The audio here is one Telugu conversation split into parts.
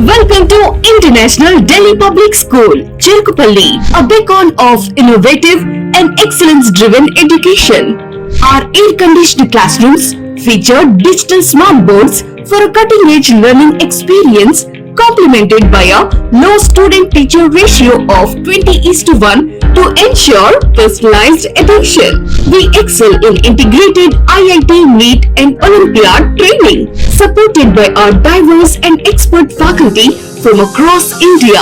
Welcome to International Delhi Public School, Cherkupalli, a beacon of innovative and excellence-driven education. Our air-conditioned classrooms feature digital smart boards for a cutting-edge learning experience complemented by a low student-teacher ratio of 20 is to 1 to ensure personalized attention. We excel in integrated IIT, NEET and Olympiad training, supported by our diverse and expert faculty from across India.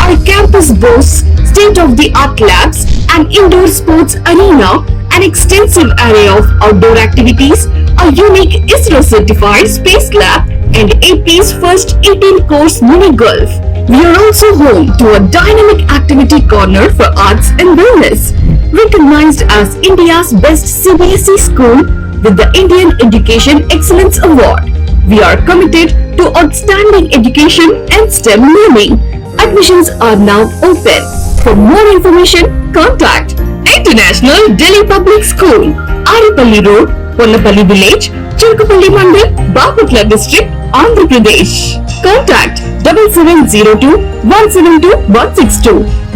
Our campus boasts state-of-the-art labs, an indoor sports arena, an extensive array of outdoor activities, a unique ISRO-certified space lab, and AP's first 18-course mini golf. We are also home to a dynamic activity corner for arts and wellness, recognized as India's best CBSE school with the Indian Education Excellence Award. We are committed to outstanding education and STEM learning. Admissions are now open. For more information, contact International Delhi Public School, Aripalli Road, Ponnapalli Village, Chirkupalli Mandal, Bapatla District, Andhra Pradesh. Contact 7702 172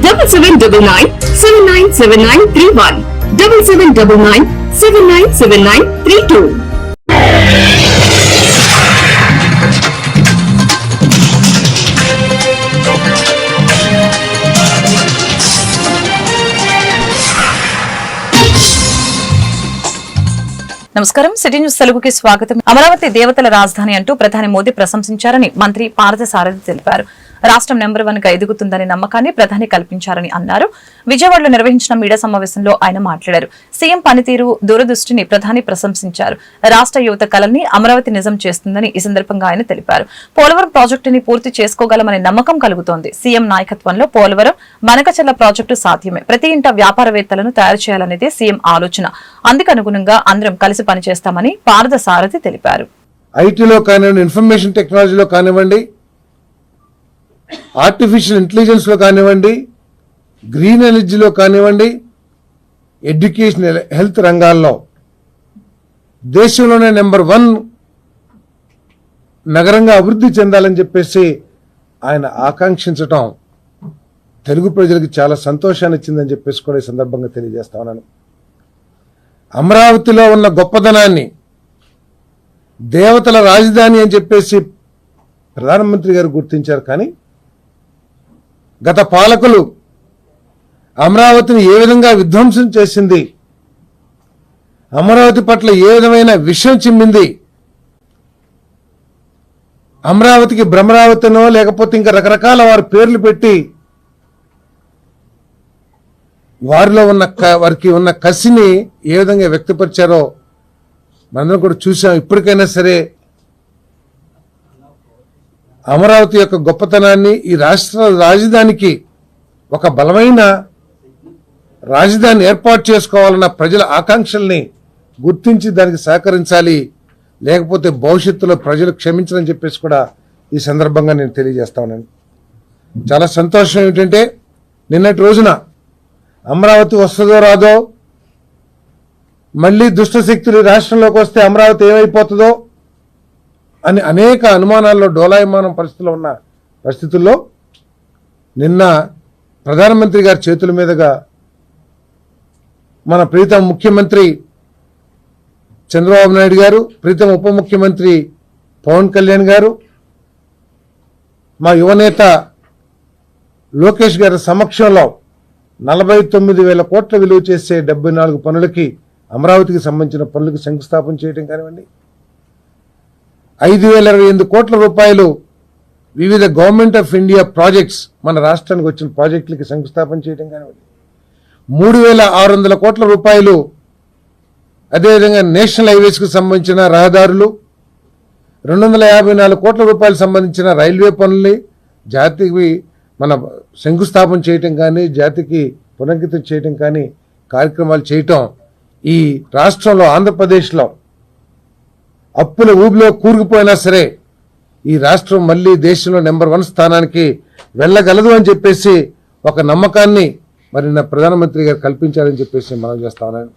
నమస్కారం. సిటీ న్యూస్ తెలుగుకి స్వాగతం. అమరావతి దేవతల రాజధాని అంటూ ప్రధాని మోదీ ప్రశంసించారని మంత్రి పార్థసారథి తెలిపారు. రాష్ట్రం నెంబర్ వన్గా ఎదుగుతుందనే నమ్మకాన్ని ప్రధాని కల్పించారని అన్నారు. విజయవాడలో నిర్వహించిన మీడియా సమావేశంలో ఆయన మాట్లాడారు. సీఎం పనితీరు దూరదృష్టిని ప్రధాని ప్రశంసించారు. రాష్ట్ర యువత కళల్ని అమరావతి నిజం చేస్తుందని ఈ సందర్భంగా ఆయన తెలిపారు. పోలవరం ప్రాజెక్టుని పూర్తి చేసుకోగలమనే నమ్మకం కలుగుతోంది. సీఎం నాయకత్వంలో పోలవరం మనకచెల్ల ప్రాజెక్టు సాధ్యమే. ప్రతి ఇంట వ్యాపారవేత్తలను తయారు చేయాలనేదే సీఎం ఆలోచన. అందుకనుగుణంగా అందరం కలిసి పనిచేస్తామని పార్థసారథి తెలిపారు. ఐటీలో కానివ్వండి ఇన్ఫర్మేషన్ టెక్నాలజీలో కానివ్వండి ఆర్టిఫిషియల్ ఇంటెలిజెన్స్లో కానివ్వండి గ్రీన్ ఎనర్జీలో కానివ్వండి ఎడ్యుకేషన్ హెల్త్ రంగాల్లో. దేశంలోనే నెంబర్ వన్ నగరంగా అభివృద్ధి చెందాలని చెప్పేసి ఆయన ఆకాంక్షించటం తెలుగు ప్రజలకు చాలా సంతోషాన్ని ఇచ్చిందని చెప్పేసి కూడా ఈ సందర్భంగా తెలియజేస్తా ఉన్నాను. అమరావతిలో ఉన్న గొప్పదనాన్ని దేవతల రాజధాని అని చెప్పేసి ప్రధానమంత్రి గారు గుర్తించారు కానీ గత పాలకులు అమరావతిని ఏ విధంగా విధ్వంసం చేసింది అమరావతి పట్ల ఏ విధమైన విషయం చిమ్మింది అమరావతికి భ్రమరావతినో లేకపోతే ఇంకా రకరకాల వారి పేర్లు పెట్టి వారిలో ఉన్న క- వారికి ఉన్న కసిని ఏ విధంగా వ్యక్తపరిచారో మనందరం కూడా చూసాం ఇప్పటికైనా సరే అమరావతి యొక్క గొప్పతనాన్ని ఈ రాష్ట్ర రాజధానికి ఒక బలమైన రాజధాని ఏర్పాటు చేసుకోవాలన్న ప్రజల ఆకాంక్షల్ని గుర్తించి దానికి సహకరించాలి. లేకపోతే భవిష్యత్తులో ప్రజలు క్షమించరని చెప్పేసి కూడా ఈ సందర్భంగా నేను తెలియజేస్తా ఉన్నాను. చాలా సంతోషం ఏమిటంటే నిన్నటి రోజున అమరావతి వస్తుందో రాదో మళ్ళీ దుష్ట శక్తులు రాష్ట్రంలోకి వస్తే అమరావతి ఏమైపోతుందో అని అనేక అనుమానాల్లో డోలాయమానం పరిస్థితులు ఉన్న పరిస్థితుల్లో నిన్న ప్రధానమంత్రి గారి చేతుల మీదుగా మన ప్రీతం ముఖ్యమంత్రి చంద్రబాబు నాయుడు గారు ప్రీతం ఉప ముఖ్యమంత్రి పవన్ కళ్యాణ్ గారు మా యువనేత లోకేష్ గారి సమక్షంలో నలభై తొమ్మిది వేల కోట్ల విలువ చేసే డెబ్బై నాలుగు పనులకి అమరావతికి సంబంధించిన పనులకు శంకుస్థాపన చేయడం కానివ్వండి ఐదు వేల ఇరవై ఎనిమిది కోట్ల రూపాయలు వివిధ గవర్నమెంట్ ఆఫ్ ఇండియా ప్రాజెక్ట్స్ మన రాష్ట్రానికి వచ్చిన ప్రాజెక్టులకి శంకుస్థాపన చేయడం కానివ్వండి. మూడు వేల ఆరు వందల కోట్ల రూపాయలు అదేవిధంగా నేషనల్ హైవేస్కి సంబంధించిన రహదారులు రెండు వందల యాభై నాలుగు కోట్ల రూపాయలు సంబంధించిన రైల్వే పనుల్ని జాతికి మన శంకుస్థాపన చేయటం కానీ జాతికి పునర్గితం చేయటం కానీ కార్యక్రమాలు చేయటం ఈ రాష్ట్రంలో ఆంధ్రప్రదేశ్లో అప్పుల ఊబిలో కూరుకుపోయినా సరే ఈ రాష్ట్రం మళ్ళీ దేశంలో నెంబర్ వన్ స్థానానికి వెళ్ళగలదు అని చెప్పేసి ఒక నమ్మకాన్ని మరి నా ప్రధానమంత్రి గారు కల్పించారని చెప్పేసి మనం చేస్తా ఉన్నాను.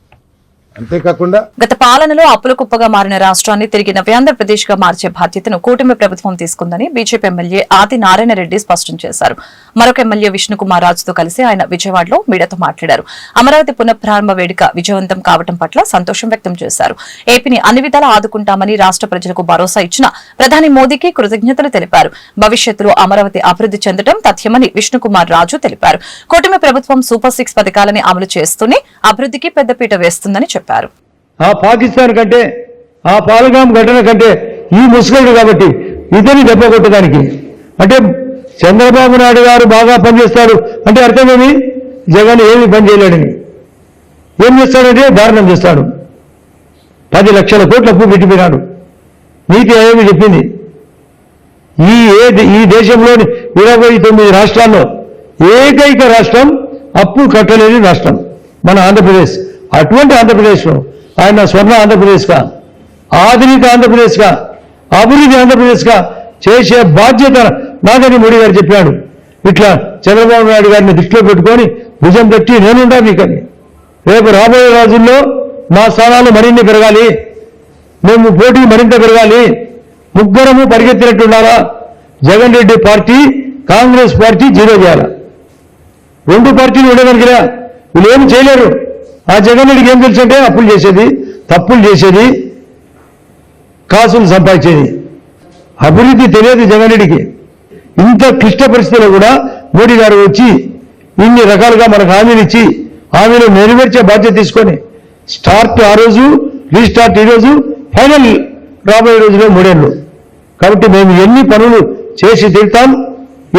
అంతేకాకుండా గత పాలనలో అప్పుల కుప్పగా మారిన రాష్ట్రాన్ని తిరిగి నవ్యాంధ్రప్రదేశ్గా మార్చే బాధ్యతను కూటమి ప్రభుత్వం తీసుకుందని బీజేపీ ఎమ్మెల్యే ఆది నారాయణ రెడ్డి స్పష్టం చేశారు. మరొక ఎమ్మెల్యే విష్ణుకుమార్ రాజుతో కలిసి ఆయన విజయవాడలో మీడియాతో మాట్లాడారు. అమరావతి పునఃప్రారంభ వేడుక విజయవంతం కావడం పట్ల సంతోషం వ్యక్తం చేశారు. ఏపీని అన్ని విధాలా ఆదుకుంటామని రాష్ట్ర ప్రజలకు భరోసా ఇచ్చిన ప్రధాని మోదీకి కృతజ్ఞతలు తెలిపారు. భవిష్యత్తులో అమరావతి అభివృద్ధి చెందడం తథ్యమని విష్ణుకుమార్ రాజు తెలిపారు. కూటమి ప్రభుత్వం సూపర్ సిక్స్ పథకాలని అమలు చేస్తూనే అభివృద్ధికి పెద్దపీట వేస్తుందని చెప్పారు. ఆ పాకిస్తాన్ కంటే ఆ పాలగాం ఘటన కంటే ఈ ముస్లింలు కాబట్టి ఇతని దెబ్బ కొట్టడానికి. అంటే చంద్రబాబు నాయుడు గారు బాగా పనిచేస్తాడు అంటే అర్థమేమి జగన్ ఏమి పని చేయలేడని ఏం చేస్తాడంటే దారుణం చేస్తాడు. పది లక్షల కోట్ల అప్పు పెట్టిపోయినాడు. నీతి ఏమి చెప్పింది. ఈ ఏ ఈ దేశంలోని ఇరవై తొమ్మిది రాష్ట్రాల్లో ఏకైక రాష్ట్రం అప్పు కట్టలేని రాష్ట్రం మన ఆంధ్రప్రదేశ్. అటువంటి ఆంధ్రప్రదేశ్లో ఆయన స్వర్ణ ఆంధ్రప్రదేశ్గా ఆధునిక ఆంధ్రప్రదేశ్గా అభివృద్ధి ఆంధ్రప్రదేశ్గా చేసే బాధ్యత నాదని మోడీ గారు చెప్పాడు. ఇట్లా చంద్రబాబు నాయుడు గారిని దృష్టిలో పెట్టుకొని భుజం పెట్టి నేనుండా మీకని. రేపు రాబోయే రోజుల్లో మా స్థానాలు మరిన్ని పెరగాలి. మేము పోటీ మరింత పెరగాలి. ముగ్గురము పరిగెత్తినట్టుండాలా Jagan Reddy party Congress party zero చేయాలి? రెండు పార్టీలు ఉండగలిగిరా? వీళ్ళు ఏమి చేయలేరు. ఆ జగన్ రెడ్డికి ఏం తెలుసు అంటే అప్పులు చేసేది తప్పులు చేసేది కాసులు సంపాదించేది. అభివృద్ధి తెలియదు జగన్ రెడ్డికి ఇంత క్లిష్ట పరిస్థితుల్లో కూడా మోడీ గారు వచ్చి ఇన్ని రకాలుగా మనకు హామీలు ఇచ్చి హామీలు నెరవేర్చే బాధ్యత తీసుకొని స్టార్ట్ ఆ రోజు రీస్టార్ట్ ఈ రోజు ఫైనల్ రాబోయే రోజులో మూడేళ్ళు. కాబట్టి మేము ఎన్ని పనులు చేసి తిరుగుతాం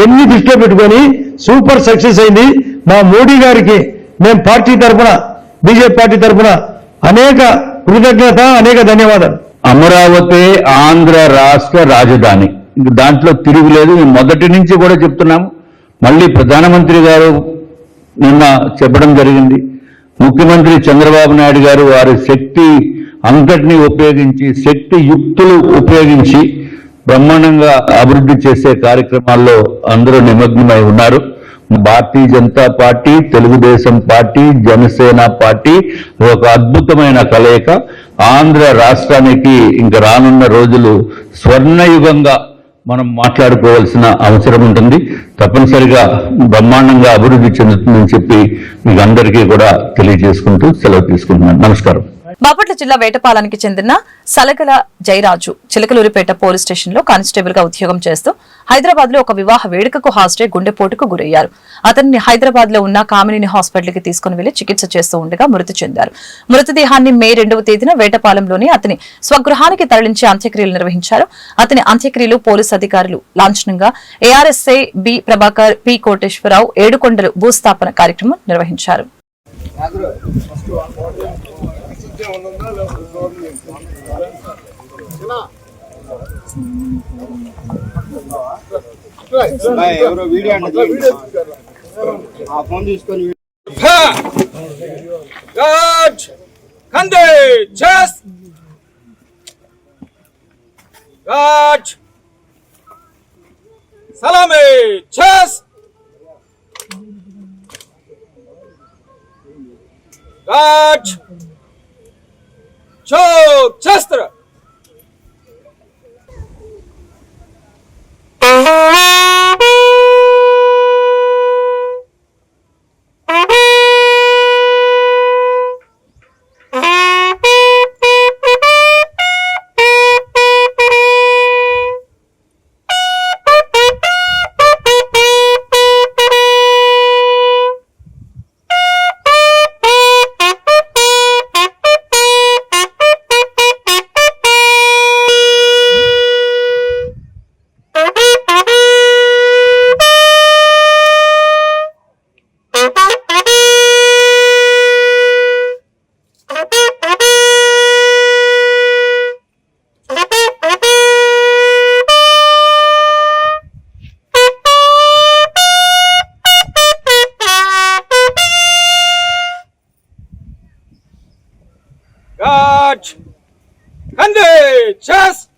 ఎన్ని దృష్టిలో పెట్టుకొని సూపర్ సక్సెస్ అయింది మా మోడీ గారికి మేము పార్టీ తరఫున బీజేపీ పార్టీ తరఫున అనేక కృతజ్ఞత అనేక ధన్యవాదాలు. అమరావతి ఆంధ్ర రాష్ట్ర రాజధాని. ఇంక దాంట్లో తిరుగులేదు మేము మొదటి నుంచి కూడా చెప్తున్నాము. మళ్ళీ ప్రధానమంత్రి గారు నిన్న చెప్పడం జరిగింది. ముఖ్యమంత్రి చంద్రబాబు నాయుడు గారు వారి శక్తి అంతటినీ ఉపయోగించి శక్తి యుక్తులు ఉపయోగించి బ్రహ్మాండంగా అభివృద్ధి చేసే కార్యక్రమాల్లో అందరూ నిమగ్నమై ఉన్నారు. Bharatiya Janata party Telugudesam party Janasena party ఒక అద్భుతమైన కలయిక. ఆంధ్ర రాష్ట్రానికి ఇంక రానున్న రోజులు స్వర్ణయుగంగా మనం మాట్లాడుకోవాల్సిన అవసరం ఉంటుంది. తప్పనిసరిగా బ్రహ్మాండంగా అభివృద్ధి చెందుతుందని చెప్పి మీకు అందరికీ కూడా తెలియజేసుకుంటూ సెలవు తీసుకుంటున్నాను. నమస్కారం. బాపట్ల జిల్లా వేటపాలానికి చెందిన సలగల జయరాజు చిలకలూరిపేట పోలీస్ స్టేషన్లో కానిస్టేబుల్గా ఉద్యోగం చేస్తూ హైదరాబాద్లో ఒక వివాహ వేడుకకు హాజరై గుండెపోటుకు గురయ్యారు. అతన్ని హైదరాబాద్లో ఉన్న కామినేని హాస్పిటల్కి తీసుకుని వెళ్ళి చికిత్స చేస్తూ ఉండగా మృతి చెందారు. మృతదేహాన్ని మే రెండవ తేదీన వేటపాలెంలోని అతని స్వగృహానికి తరలించి అంత్యక్రియలు నిర్వహించారు. అతని అంత్యక్రియలు పోలీసు అధికారులు లాంఛనంగా ARSI B Prabhakar P Koteswararao Yedukondalu భూస్థాపన కార్యక్రమం నిర్వహించారు. ఎవరో వీడియో అంటే ఆ ఫోన్ తీసుకొని Guard! Kande! Chest! Guard! Salame! Choke Chester. March! Gandhi! Chess!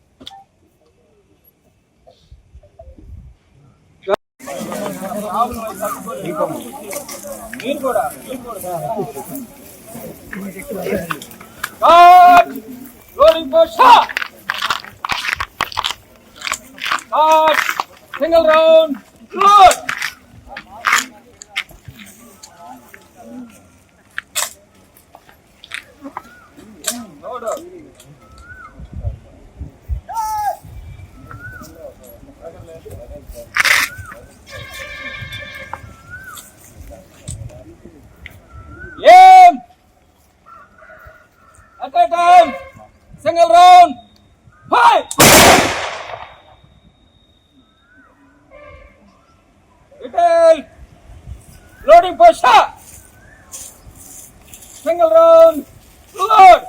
Cut! Rolling for shot! Cut! Single round! Good! Shot! Single round! Load!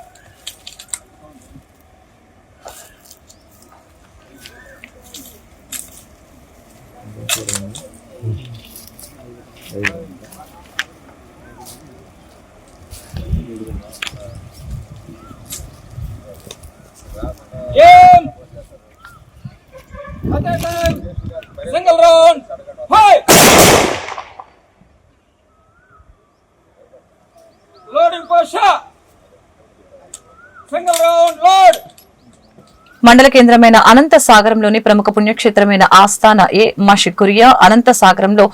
Aim! At మండల కేంద్రమైన అనంత సాగరంలోని ప్రముఖ పుణ్యక్షేత్రమైన ఆస్థాన ఏ మషికురియా అనంత సాగరంలో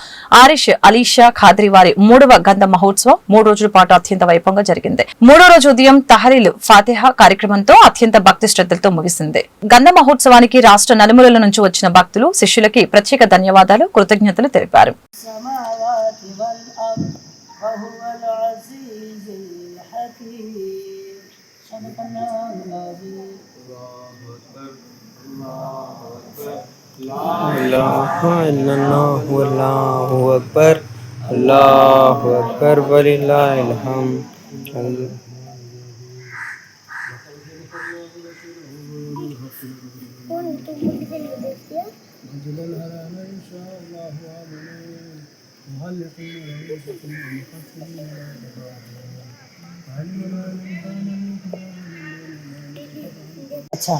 ఆరిష్ అలీషా ఖాద్రి వారి మూడవ గంధ మహోత్సవం మూడు రోజుల పాటు అత్యంత వైభవంగా జరిగింది. మూడో రోజు ఉదయం తహరీల్ ఫాతిహా కార్యక్రమంతో అత్యంత భక్తి శ్రద్ధలతో ముగిసింది. గంధ మహోత్సవానికి రాష్ట్ర నలుమూలల నుంచి వచ్చిన భక్తులు శిష్యులకి ప్రత్యేక ధన్యవాదాలు కృతజ్ఞతలు తెలిపారు. अल्लाह अल्लाह अल्लाह अकबर अल्लाह अकबर वलिल्लाहिल हम्द अच्छा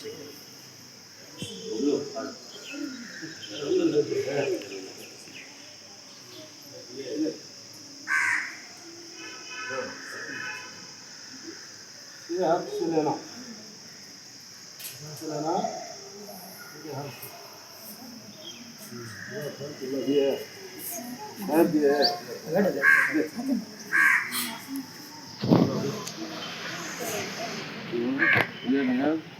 ये हर्फ से लेना से लेना ये हर्फ भी है हर भी है ये नहीं